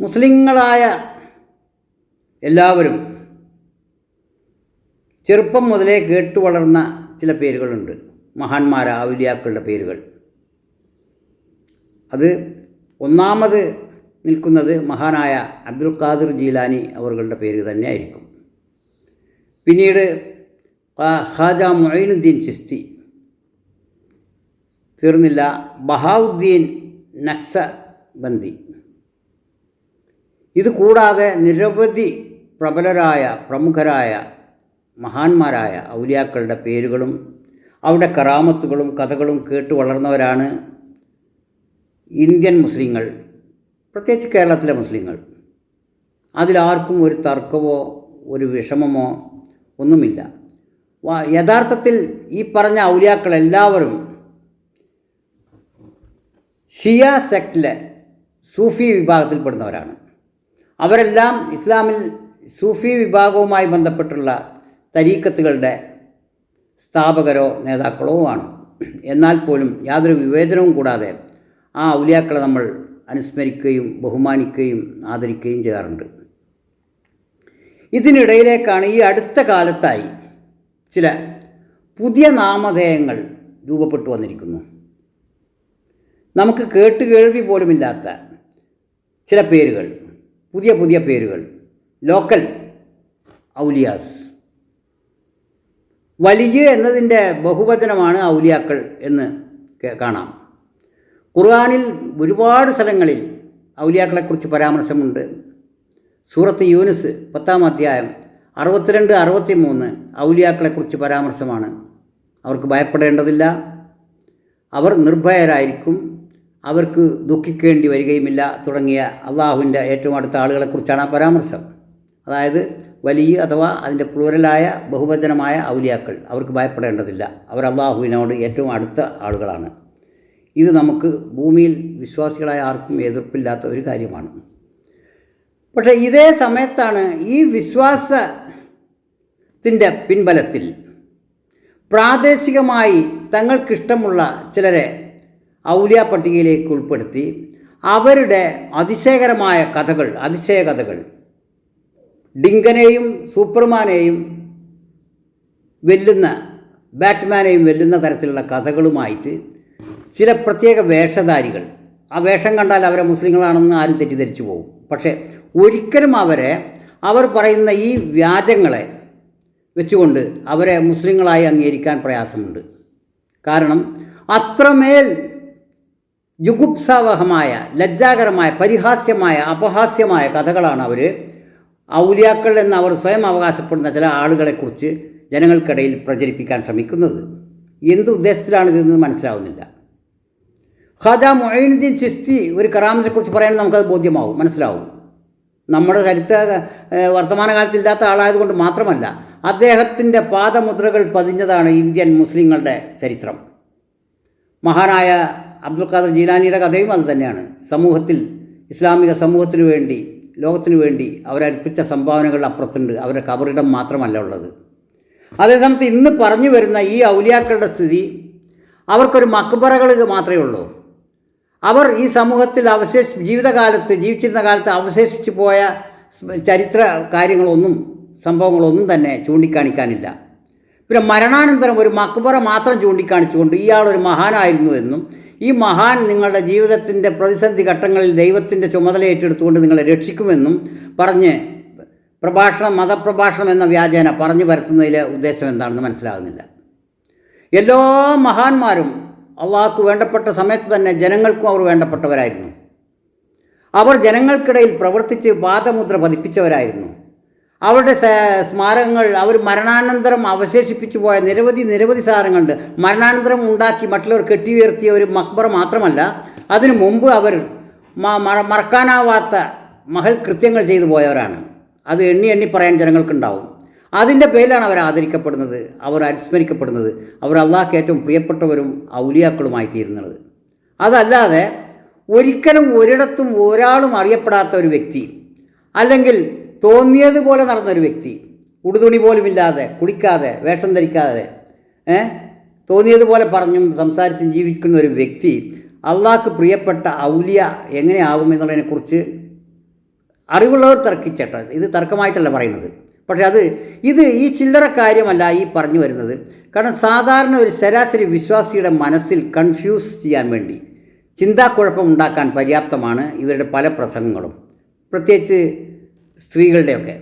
മുസ്ലിങ്ങളായ എല്ലാവരും ചെറുപ്പം മുതലേ കേട്ടു വളർന്ന ചില പേരുകളുണ്ട്. മഹാന്മാര ഔലിയാക്കളുടെ പേരുകൾ. അത് ഒന്നാമത് നിൽക്കുന്നത് മഹാനായ അബ്ദുൽ ഖാദിർ ജീലാനി അവരുടെ പേര് തന്നെയായിരിക്കും. പിന്നീട് ഖാജ മൊയിനുദ്ദീൻ ചിസ്തി. തീർന്നില്ല ബഹാവുദ്ദീൻ നക്സ ബന്ദി. ഇത് കൂടാതെ നിരവധി പ്രബലരായ പ്രമുഖരായ മഹാന്മാരായ ഔലിയാക്കളുടെ പേരുകളും അവിടെ കറാമത്തുകളും കഥകളും കേട്ട് വളർന്നവരാണ് ഇന്ത്യൻ മുസ്ലിങ്ങൾ പ്രത്യേകിച്ച് കേരളത്തിലെ മുസ്ലിങ്ങൾ. അതിലാർക്കും ഒരു തർക്കമോ ഒരു വിഷമമോ ഒന്നുമില്ല. യഥാർത്ഥത്തിൽ ഈ പറഞ്ഞ ഔലിയാക്കൾ എല്ലാവരും ഷിയ സെക്റ്റിലെ സൂഫി വിഭാഗത്തിൽപ്പെടുന്നവരാണ്. അവരെല്ലാം ഇസ്ലാമിൽ സൂഫി വിഭാഗവുമായി ബന്ധപ്പെട്ടുള്ള തരീക്കത്തുകളുടെ സ്ഥാപകരോ നേതാക്കളോ ആണ്. എന്നാൽ പോലും യാതൊരു വിവേചനവും കൂടാതെ ആ ഔലിയാക്കളെ നമ്മൾ അനുസ്മരിക്കുകയും ബഹുമാനിക്കുകയും ആദരിക്കുകയും ചെയ്യാറുണ്ട്. ഇതിനിടയിലേക്കാണ് ഈ അടുത്ത കാലത്തായി ചില പുതിയ നാമധേയങ്ങൾ രൂപപ്പെട്ടു വന്നിരിക്കുന്നു. നമുക്ക് കേട്ട് കേൾവി പോലുമില്ലാത്ത ചില പേരുകൾ പുതിയ പുതിയ പേരുകൾ. ലോക്കൽ ഔലിയാസ്. വലിയ എന്നതിന്റെ ബഹുവചനമാണ് ഔലിയാക്കൾ എന്ന് കാണാം. ഖുർആാനിൽ ഒരുപാട് സ്ഥലങ്ങളിൽ ഔലിയാക്കളെക്കുറിച്ച് പരാമർശമുണ്ട്. സൂറത്ത് യൂനിസ് പത്താം അധ്യായം അറുപത്തിരണ്ട് അറുപത്തി മൂന്ന് ഔലിയാക്കളെക്കുറിച്ച് പരാമർശമാണ്. അവർക്ക് ഭയപ്പെടേണ്ടതില്ല. അവർ നിർഭയരായിരിക്കും. അവർക്ക് ദുഃഖിക്കേണ്ടി വരികയുമില്ല തുടങ്ങിയ അള്ളാഹുവിന്റെ ഏറ്റവും അടുത്ത ആളുകളെക്കുറിച്ചാണ് ആ പരാമർശം. അതായത് വലിയ അഥവാ അതിന്റെ പ്ലൂരലായ ബഹുവചനമായ ഔലിയാക്കൾ അവർക്ക് ഭയപ്പെടേണ്ടതില്ല. അവർ അള്ളാഹുവിനോട് ഏറ്റവും അടുത്ത ആളുകളാണ്. ഇത് നമുക്ക് ഭൂമിയിൽ വിശ്വാസികളായ ആർക്കും എതിർപ്പില്ലാത്ത ഒരു കാര്യമാണ്. പക്ഷേ ഇതേ സമയത്താണ് ഈ വിശ്വാസത്തിന്റെ പിൻബലത്തിൽ പ്രാദേശികമായി തങ്ങൾക്കിഷ്ടമുള്ള ചിലരെ ഔലിയ പട്ടികയിലേക്ക് ഉൾപ്പെടുത്തി അവരുടെ അതിശയകരമായ കഥകൾ അതിശയ കഥകൾ. ഡിങ്കനെയും സൂപ്പർമാനെയും വെല്ലുന്ന ബാറ്റ്മാനെയും വെല്ലുന്ന തരത്തിലുള്ള കഥകളുമായിട്ട് ചില പ്രത്യേക വേഷധാരികൾ. ആ വേഷം കണ്ടാൽ അവരെ മുസ്ലിങ്ങളാണെന്ന് ആരും തെറ്റിദ്ധരിച്ചു പോകും പക്ഷേ ഒരിക്കലും അവരെ അവർ പറയുന്ന ഈ വ്യാജങ്ങളെ വെച്ചുകൊണ്ട് അവരെ മുസ്ലിങ്ങളായി അംഗീകരിക്കാൻ പ്രയാസമുണ്ട്. കാരണം അത്രമേൽ ജുഗുപ്സാവഹമായ ലജ്ജാകരമായ പരിഹാസ്യമായ അപഹാസ്യമായ കഥകളാണ് അവർ ഔലിയാക്കൾ എന്ന് അവർ സ്വയം അവകാശപ്പെടുന്ന ചില ആളുകളെക്കുറിച്ച് ജനങ്ങൾക്കിടയിൽ പ്രചരിപ്പിക്കാൻ ശ്രമിക്കുന്നത്. എന്ത് ഉദ്ദേശത്തിലാണ് ഇതെന്ന് മനസ്സിലാവുന്നില്ല. ഖാജ മൊയ്നുദ്ദീൻ ചിസ്തി ഒരു കറാമിനെക്കുറിച്ച് പറയാൻ നമുക്കത് ബോധ്യമാവും. മനസ്സിലാവും. നമ്മുടെ ചരിത്ര വർത്തമാനകാലത്ത് ഇല്ലാത്ത ആളായതുകൊണ്ട് മാത്രമല്ല അദ്ദേഹത്തിന്റെ പാദമുദ്രകൾ പതിഞ്ഞതാണ് ഇന്ത്യൻ മുസ്ലിങ്ങളുടെ ചരിത്രം. മഹാനായ അബ്ദുൽ ഖാദർ ജീലാനിയുടെ കഥയും അത് തന്നെയാണ്. സമൂഹത്തിൽ ഇസ്ലാമിക സമൂഹത്തിനു വേണ്ടി ലോകത്തിനു വേണ്ടി അവരർപ്പിച്ച സംഭാവനകളുടെ അപ്പുറത്തുണ്ട്. അവരുടെ കബറിടം മാത്രമല്ല ഉള്ളത്. അതേസമയത്ത് ഇന്ന് പറഞ്ഞു വരുന്ന ഈ ഔലിയാക്കളുടെ സ്ഥിതി അവർക്കൊരു മക്ബറകൾ മാത്രമേ ഉള്ളൂ. അവർ ഈ സമൂഹത്തിൽ അവശേഷി ജീവിതകാലത്ത് ജീവിച്ചിരുന്ന കാലത്ത് അവശേഷിച്ചു പോയ ചരിത്ര കാര്യങ്ങളൊന്നും സംഭവങ്ങളൊന്നും തന്നെ ചൂണ്ടിക്കാണിക്കാനില്ല. പിന്നെ മരണാനന്തരം ഒരു മക്ബറ മാത്രം ചൂണ്ടിക്കാണിച്ചുകൊണ്ട് ഇയാളൊരു മഹാനായിരുന്നു എന്നും ഈ മഹാൻ നിങ്ങളുടെ ജീവിതത്തിന്റെ പ്രതിസന്ധി ഘട്ടങ്ങളിൽ ദൈവത്തിന്റെ ചുമതല ഏറ്റെടുത്തുകൊണ്ട് നിങ്ങളെ രക്ഷിക്കുമെന്നും പറഞ്ഞ് പ്രഭാഷണം മതപ്രഭാഷണം എന്ന വ്യാജേന പറഞ്ഞു പരത്തുന്നതിലെ ഉദ്ദേശം എന്താണെന്ന് മനസ്സിലാകുന്നില്ല. എല്ലാ മഹാന്മാരും അള്ളാഹ്ക്ക് വേണ്ടപ്പെട്ട സമയത്ത് തന്നെ ജനങ്ങൾക്കും അവർ വേണ്ടപ്പെട്ടവരായിരുന്നു. അവർ ജനങ്ങൾക്കിടയിൽ പ്രവർത്തിച്ച് പാദമുദ്ര പതിപ്പിച്ചവരായിരുന്നു. അവരുടെ സ്മാരകങ്ങൾ അവർ മരണാനന്തരം അവശേഷിപ്പിച്ചു പോയ നിരവധി നിരവധി സാധനങ്ങളുണ്ട്. മരണാനന്തരം ഉണ്ടാക്കി മറ്റുള്ളവർ കെട്ടിയുയർത്തിയ ഒരു മക്ബറ മാത്രമല്ല അതിനു മുമ്പ് അവർ മറക്കാനാവാത്ത മഹൽ കൃത്യങ്ങൾ ചെയ്തു പോയവരാണ്. അത് എണ്ണി എണ്ണി പറയാൻ ജനങ്ങൾക്കുണ്ടാവും. അതിന്റെ പേരിലാണ് അവർ ആദരിക്കപ്പെടുന്നത് അവർ അനുസ്മരിക്കപ്പെടുന്നത്. അവർ അള്ളാഹ്ക്ക് ഏറ്റവും പ്രിയപ്പെട്ടവരും ഔലിയാക്കളുമായി തീരുന്നത്. അതല്ലാതെ ഒരിക്കലും ഒരിടത്തും ഒരാളും അറിയപ്പെടാത്ത ഒരു വ്യക്തി അല്ലെങ്കിൽ തോന്നിയതുപോലെ നടന്നൊരു വ്യക്തി. ഉടുതുണി പോലുമില്ലാതെ കുടിക്കാതെ വേഷം ധരിക്കാതെ ഏ? തോന്നിയതുപോലെ പറഞ്ഞും സംസാരിച്ചും ജീവിക്കുന്ന ഒരു വ്യക്തി അള്ളാഹ്ക്ക് പ്രിയപ്പെട്ട ഔലിയ എങ്ങനെയാകും എന്നുള്ളതിനെക്കുറിച്ച് അറിവുള്ളവർ തർക്കിച്ചേട്ട ഇത് തർക്കമായിട്ടല്ല പറയുന്നത്. പക്ഷേ അത് ഇത് ഈ ചില്ലറ കാര്യമല്ല ഈ പറഞ്ഞു വരുന്നത്. കാരണം സാധാരണ ഒരു ശരാശരി വിശ്വാസിയുടെ മനസ്സിൽ കൺഫ്യൂസ് ചെയ്യാൻ വേണ്ടി ചിന്താക്കുഴപ്പം ഉണ്ടാക്കാൻ പര്യാപ്തമാണ് ഇവരുടെ പല പ്രസംഗങ്ങളും. പ്രത്യേകിച്ച് സ്ത്രീകളുടെയൊക്കെ.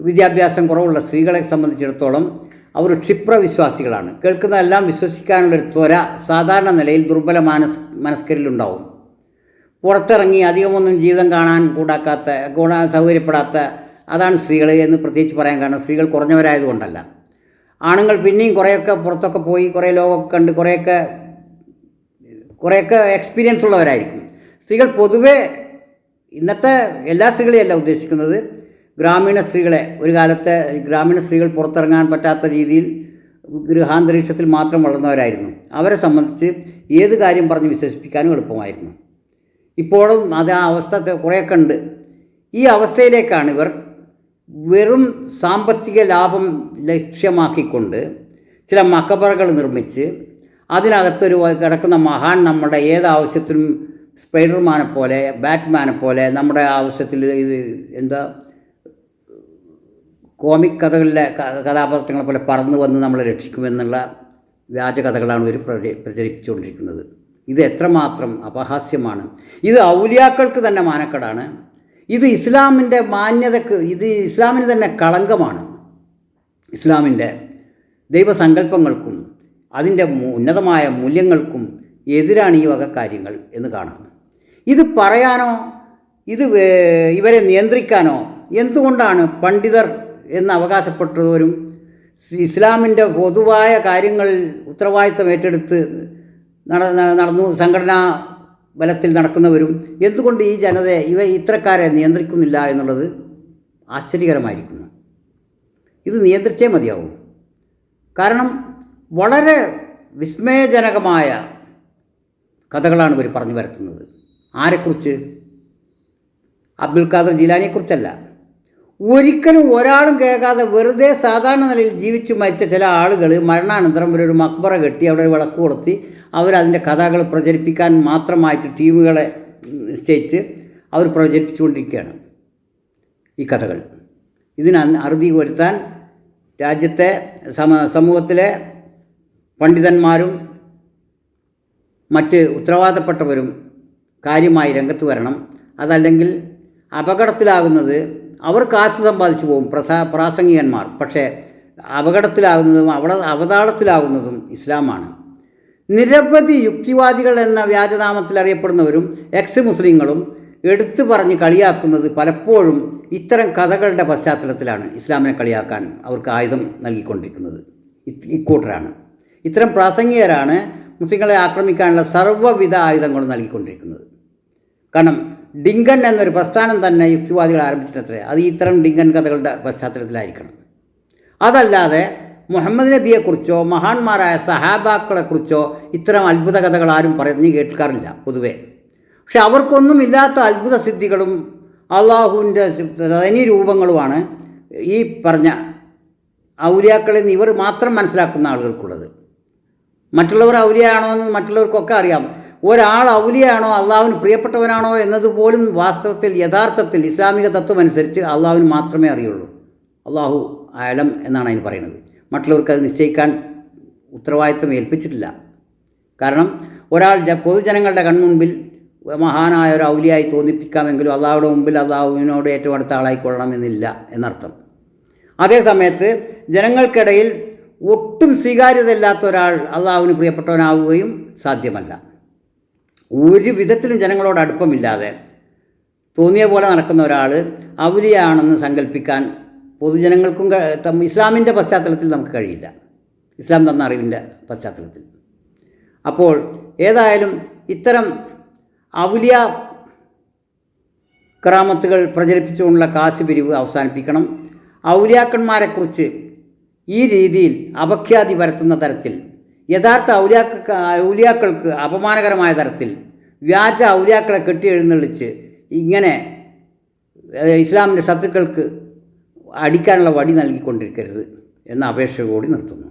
വിദ്യാഭ്യാസം കുറവുള്ള സ്ത്രീകളെ സംബന്ധിച്ചിടത്തോളം അവർ ക്ഷിപ്രവിശ്വാസികളാണ്. കേൾക്കുന്നതെല്ലാം വിശ്വസിക്കാനുള്ളൊരു ത്വര സാധാരണ നിലയിൽ ദുർബല മാനസ് മനസ്കരിലുണ്ടാവും. പുറത്തിറങ്ങി അധികമൊന്നും ജീവിതം കാണാൻ കൂടാക്കാത്ത ഗുണ സൗകര്യപ്പെടാത്ത അതാണ് സ്ത്രീകൾ എന്ന് പ്രത്യേകിച്ച് പറയാൻ കാരണം സ്ത്രീകൾ കുറഞ്ഞവരായതുകൊണ്ടല്ല ആണുങ്ങൾ പിന്നെയും കുറേയൊക്കെ പുറത്തൊക്കെ പോയി കുറേ ലോകമൊക്കെ കണ്ട് കുറേയൊക്കെ കുറേയൊക്കെ എക്സ്പീരിയൻസ് ഉള്ളവരായിരിക്കും. സ്ത്രീകൾ പൊതുവേ ഇന്നത്തെ എല്ലാ സ്ത്രീകളെയല്ല ഉദ്ദേശിക്കുന്നത്. ഗ്രാമീണ സ്ത്രീകളെ ഒരു കാലത്തെ ഗ്രാമീണ സ്ത്രീകൾ പുറത്തിറങ്ങാൻ പറ്റാത്ത രീതിയിൽ ഗൃഹാന്തരീക്ഷത്തിൽ മാത്രം വളർന്നവരായിരുന്നു. അവരെ സംബന്ധിച്ച് ഏത് കാര്യം പറഞ്ഞ് വിശ്വസിപ്പിക്കാനും എളുപ്പമായിരുന്നു. ഇപ്പോഴും അത് ആ അവസ്ഥ കുറേയൊക്കെ ഉണ്ട്. ഈ അവസ്ഥയിലേക്കാണ് ഇവർ വെറും സാമ്പത്തിക ലാഭം ലക്ഷ്യമാക്കിക്കൊണ്ട് ചില മക്കബറകൾ നിർമ്മിച്ച് അതിനകത്തൊരു കിടക്കുന്ന മഹാൻ നമ്മുടെ ഏത് ആവശ്യത്തിനും സ്പൈഡർമാനെ പോലെ ബാറ്റ്മാനെ പോലെ നമ്മുടെ ആവശ്യത്തിൽ ഇത് എന്താ കോമിക് കഥകളിലെ കഥാപാത്രങ്ങളെ പോലെ പറന്നു വന്ന് നമ്മളെ രക്ഷിക്കുമെന്നുള്ള വ്യാജ കഥകളാണ് ഇവർ പ്രച പ്രചരിപ്പിച്ചുകൊണ്ടിരിക്കുന്നത്. ഇത് എത്രമാത്രം അപഹാസ്യമാണ്. ഇത് ഔലിയാക്കൾക്ക് തന്നെ മാനക്കേടാണ്. ഇത് ഇസ്ലാമിന്റെ മാന്യതക്ക് ഇത് ഇസ്ലാമിന് തന്നെ കളങ്കമാണ്. ഇസ്ലാമിന്റെ ദൈവസങ്കല്പങ്ങൾക്കും അതിന്റെ ഉന്നതമായ മൂല്യങ്ങൾക്കും എതിരാണ് ഈ വക കാര്യങ്ങൾ എന്ന് കാണാം. ഇത് പറയാനോ? ഇത് ഇവരെ നിയന്ത്രിക്കാനോ? എന്തുകൊണ്ടാണ് പണ്ഡിതർ എന്ന് അവകാശപ്പെട്ടവരും ഇസ്ലാമിന്റെ പൊതുവായ കാര്യങ്ങളിൽ ഉത്തരവാദിത്തം ഏറ്റെടുത്ത് നട നടന്നു സംഘടനാ ബലത്തിൽ നടക്കുന്നവരും എന്തുകൊണ്ട് ഈ ജനതയെ ഇവ ഇത്രക്കാരെ നിയന്ത്രിക്കുന്നില്ല എന്നുള്ളത് ആശ്ചര്യകരമായിരിക്കുന്നു. ഇത് നിയന്ത്രിച്ചേ മതിയാവും. കാരണം വളരെ വിസ്മയജനകമായ കഥകളാണ് ഇവർ പറഞ്ഞു വരുത്തുന്നത്. ആരെക്കുറിച്ച്? അബ്ദുൽ ഖാദർ ജിലാനിയെക്കുറിച്ചല്ല. ഒരിക്കലും ഒരാളും കേൾക്കാതെ വെറുതെ സാധാരണ നിലയിൽ ജീവിച്ചു മരിച്ച ചില ആളുകൾ മരണാനന്തരം ഒരു മക്ബറ കെട്ടി അവിടെ ഒരു വിളക്ക് കൊളുത്തി അവരതിന്റെ കഥകൾ പ്രചരിപ്പിക്കാൻ മാത്രമായിട്ട് ടീമുകളെ നിശ്ചയിച്ച് അവർ പ്രചരിപ്പിച്ചുകൊണ്ടിരിക്കുകയാണ് ഈ കഥകൾ. ഇതിന് അറുതി വരുത്താൻ രാജ്യത്തെ സമ സമൂഹത്തിലെ പണ്ഡിതന്മാരും മറ്റ് ഉത്തരവാദപ്പെട്ടവരും കാര്യമായി രംഗത്ത് വരണം. അതല്ലെങ്കിൽ അപകടത്തിലാകുന്നത് അവർ കാശ് സമ്പാദിച്ചു പോകും പ്രസാ പ്രാസംഗികന്മാർ. പക്ഷേ അപകടത്തിലാകുന്നതും അവിടെ അവതാളത്തിലാകുന്നതും ഇസ്ലാമാണ്. നിരവധി യുക്തിവാദികൾ എന്ന വ്യാജനാമത്തിൽ അറിയപ്പെടുന്നവരും എക്സ് മുസ്ലിങ്ങളും എടുത്തു പറഞ്ഞ് കളിയാക്കുന്നത് പലപ്പോഴും ഇത്തരം കഥകളുടെ പശ്ചാത്തലത്തിലാണ് ഇസ്ലാമിനെ കളിയാക്കാൻ അവർക്ക് ആയുധം നൽകിക്കൊണ്ടിരിക്കുന്നത്. ഇക്കൂട്ടരാണ്. ഇത്തരം പ്രാസംഗികരാണ് മുസ്ലിങ്ങളെ ആക്രമിക്കാനുള്ള സർവവിധ ആയുധങ്ങളും നൽകിക്കൊണ്ടിരിക്കുന്നത്. കാരണം ഡിങ്കൻ എന്നൊരു പ്രസ്ഥാനം തന്നെ യുക്തിവാദികൾ ആരംഭിച്ചിട്ടത്രേ അത് ഇത്തരം ഡിങ്കൻ കഥകളുടെ പശ്ചാത്തലത്തിലായിരിക്കണം. അതല്ലാതെ മുഹമ്മദ് നബിയെക്കുറിച്ചോ മഹാന്മാരായ സഹാബാക്കളെക്കുറിച്ചോ ഇത്തരം അത്ഭുത കഥകൾ ആരും പറഞ്ഞു കേൾക്കാറില്ല പൊതുവേ. പക്ഷെ അവർക്കൊന്നും ഇല്ലാത്ത അത്ഭുത സിദ്ധികളും അള്ളാഹുവിന്റെ തനി രൂപങ്ങളുമാണ് ഈ പറഞ്ഞ ഔലിയാക്കളിൽ നിന്ന് ഇവർ മാത്രം മനസ്സിലാക്കുന്ന ആളുകൾക്കുള്ളത്. മറ്റുള്ളവർ ഔലിയാണോ എന്ന് മറ്റുള്ളവർക്കൊക്കെ അറിയാം. ഒരാൾ ഔലിയാണോ അള്ളാഹുവിന് പ്രിയപ്പെട്ടവനാണോ എന്നതുപോലും വാസ്തവത്തിൽ യഥാർത്ഥത്തിൽ ഇസ്ലാമിക തത്വം അനുസരിച്ച് അള്ളാഹുവിന് മാത്രമേ അറിയുള്ളൂ. അള്ളാഹു ആലം എന്നാണ് അതിന് പറയുന്നത്. മറ്റുള്ളവർക്ക് അത് നിശ്ചയിക്കാൻ ഉത്തരവാദിത്വം ഏൽപ്പിച്ചിട്ടില്ല. കാരണം ഒരാൾ പൊതുജനങ്ങളുടെ കൺമുമ്പിൽ മഹാനായ ഒരു ഔലിയായി തോന്നിപ്പിക്കാമെങ്കിലും അള്ളാഹുടെ മുമ്പിൽ അള്ളാഹുവിനോട് ഏറ്റവും അടുത്ത ആളായിക്കൊള്ളണമെന്നില്ല എന്നർത്ഥം. അതേ സമയത്ത് ജനങ്ങൾക്കിടയിൽ ഒട്ടും സ്വീകാര്യതയില്ലാത്ത ഒരാൾ അള്ളാഹുവിന് പ്രിയപ്പെട്ടവനാവുകയും സാധ്യമല്ല. ഒരു വിധത്തിലും ജനങ്ങളോട് അടുപ്പമില്ലാതെ തോന്നിയ പോലെ നടക്കുന്ന ഒരാൾ അവലിയാണെന്ന് സങ്കല്പിക്കാൻ പൊതുജനങ്ങൾക്കും ഇസ്ലാമിന്റെ പശ്ചാത്തലത്തിൽ നമുക്ക് കഴിയില്ല. ഇസ്ലാം തന്ന അറിവിന്റെ പശ്ചാത്തലത്തിൽ. അപ്പോൾ ഏതായാലും ഇത്തരം അവലിയ കറാമത്തുകൾ പ്രചരിപ്പിച്ചുകൊണ്ടുള്ള കാശ് പിരിവ് അവസാനിപ്പിക്കണം. ഔലിയാക്കന്മാരെക്കുറിച്ച് ഈ രീതിയിൽ അപഖ്യാതി പരത്തുന്ന തരത്തിൽ യഥാർത്ഥ ഔലിയാക്ക ഔലിയാക്കൾക്ക് അപമാനകരമായ തരത്തിൽ വ്യാജ ഔലിയാക്കളെ കെട്ടി എഴുന്നള്ളിച്ച് ഇങ്ങനെ ഇസ്ലാമിന്റെ ശത്രുക്കൾക്ക് അടിക്കാനുള്ള വടി നൽകിക്കൊണ്ടിരിക്കരുത് എന്ന അപേക്ഷ കൂടി നിർത്തുന്നു.